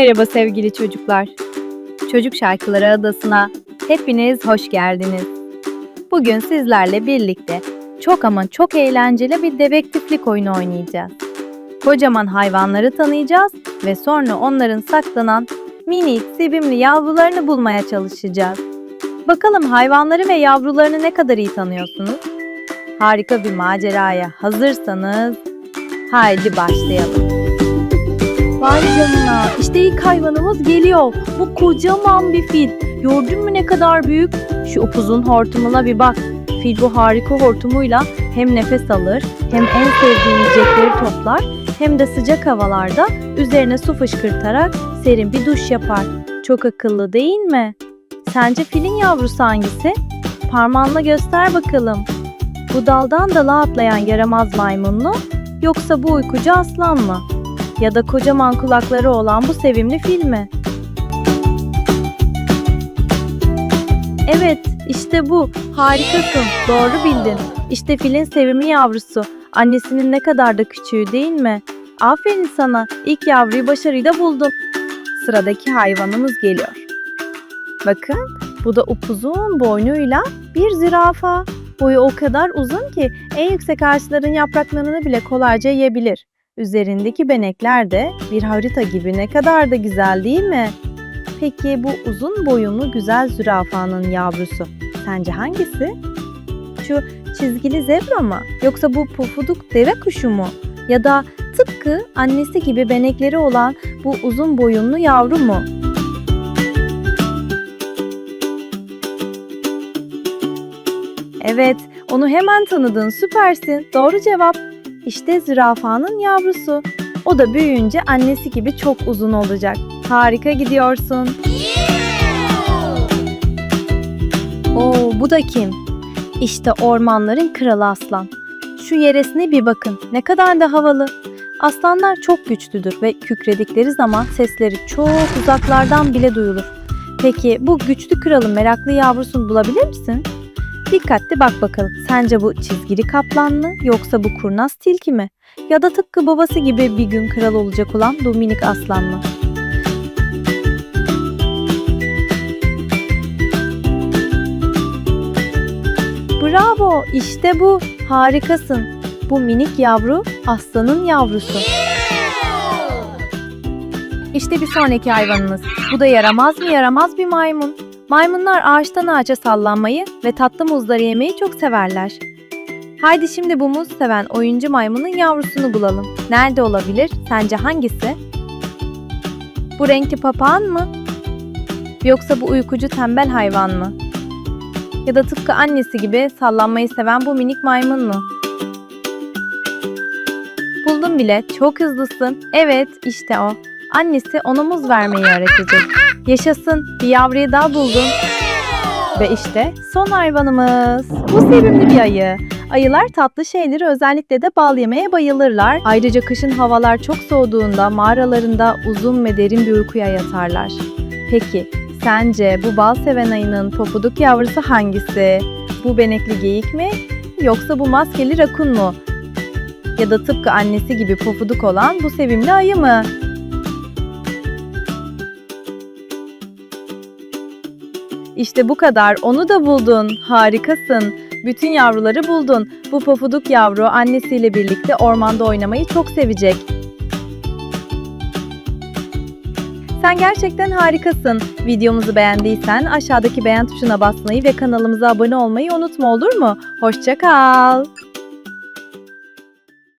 Merhaba sevgili çocuklar. Çocuk Şarkıları Adası'na hepiniz hoş geldiniz. Bugün sizlerle birlikte çok ama çok eğlenceli bir dedektiflik oyunu oynayacağız. Kocaman hayvanları tanıyacağız ve sonra onların saklanan minik, sevimli yavrularını bulmaya çalışacağız. Bakalım hayvanları ve yavrularını ne kadar iyi tanıyorsunuz? Harika bir maceraya hazırsanız haydi başlayalım. Vay canına işte ilk hayvanımız geliyor. Bu kocaman bir fil. Gördün mü ne kadar büyük? Şu upuzun hortumuna bir bak. Fil bu harika hortumuyla hem nefes alır hem en sevdiği yiyecekleri toplar hem de sıcak havalarda üzerine su fışkırtarak serin bir duş yapar. Çok akıllı değil mi? Sence filin yavrusu hangisi? Parmağınla göster bakalım. Bu daldan dala atlayan yaramaz maymun mu? Yoksa bu uykucu aslan mı? Ya da kocaman kulakları olan bu sevimli fil mi? Evet, işte bu. Harikasın. Doğru bildin. İşte filin sevimli yavrusu. Annesinin ne kadar da küçüğü değil mi? Aferin sana. İlk yavruyu başarıyla buldun. Sıradaki hayvanımız geliyor. Bakın, bu da upuzun boynuyla bir zürafa. Boyu o kadar uzun ki en yüksek ağaçların yapraklarını bile kolayca yiyebilir. Üzerindeki benekler de bir harita gibi ne kadar da güzel değil mi? Peki bu uzun boyunlu güzel zürafanın yavrusu sence hangisi? Şu çizgili zebra mı? Yoksa bu pufuduk deve kuşu mu? Ya da tıpkı annesi gibi benekleri olan bu uzun boyunlu yavru mu? Evet, onu hemen tanıdın. Süpersin. Doğru cevap. İşte zürafanın yavrusu. O da büyüyünce annesi gibi çok uzun olacak. Harika gidiyorsun. Oo, bu da kim? İşte ormanların kralı aslan. Şu yeresine bir bakın. Ne kadar da havalı. Aslanlar çok güçlüdür ve kükredikleri zaman sesleri çok uzaklardan bile duyulur. Peki bu güçlü kralın meraklı yavrusunu bulabilir misin? Dikkatli bak bakalım. Sence bu çizgili kaplan mı yoksa bu kurnaz tilki mi? Ya da tıpkı babası gibi bir gün kral olacak olan bu minik aslan mı? Bravo! İşte bu. Harikasın. Bu minik yavru aslanın yavrusu. İşte bir sonraki hayvanımız. Bu da yaramaz mı yaramaz bir maymun. Maymunlar ağaçtan ağaca sallanmayı ve tatlı muzları yemeyi çok severler. Haydi şimdi bu muz seven oyuncu maymunun yavrusunu bulalım. Nerede olabilir? Sence hangisi? Bu renkli papağan mı? Yoksa bu uykucu tembel hayvan mı? Ya da tıpkı annesi gibi sallanmayı seven bu minik maymun mu? Buldum bile. Çok hızlısın. Evet, işte o. Annesi ona muz vermeyi öğretecek. Yaşasın. Bir yavruyu daha buldum. Ve işte son hayvanımız. Bu sevimli bir ayı. Ayılar tatlı şeyleri özellikle de bal yemeye bayılırlar. Ayrıca kışın havalar çok soğuduğunda mağaralarında uzun ve derin bir uykuya yatarlar. Peki sence bu bal seven ayının popuduk yavrusu hangisi? Bu benekli geyik mi? Yoksa bu maskeli rakun mu? Ya da tıpkı annesi gibi pofuduk olan bu sevimli ayı mı? İşte bu kadar. Onu da buldun. Harikasın. Bütün yavruları buldun. Bu pofuduk yavru annesiyle birlikte ormanda oynamayı çok sevecek. Sen gerçekten harikasın. Videomuzu beğendiysen aşağıdaki beğen tuşuna basmayı ve kanalımıza abone olmayı unutma olur mu? Hoşça kal.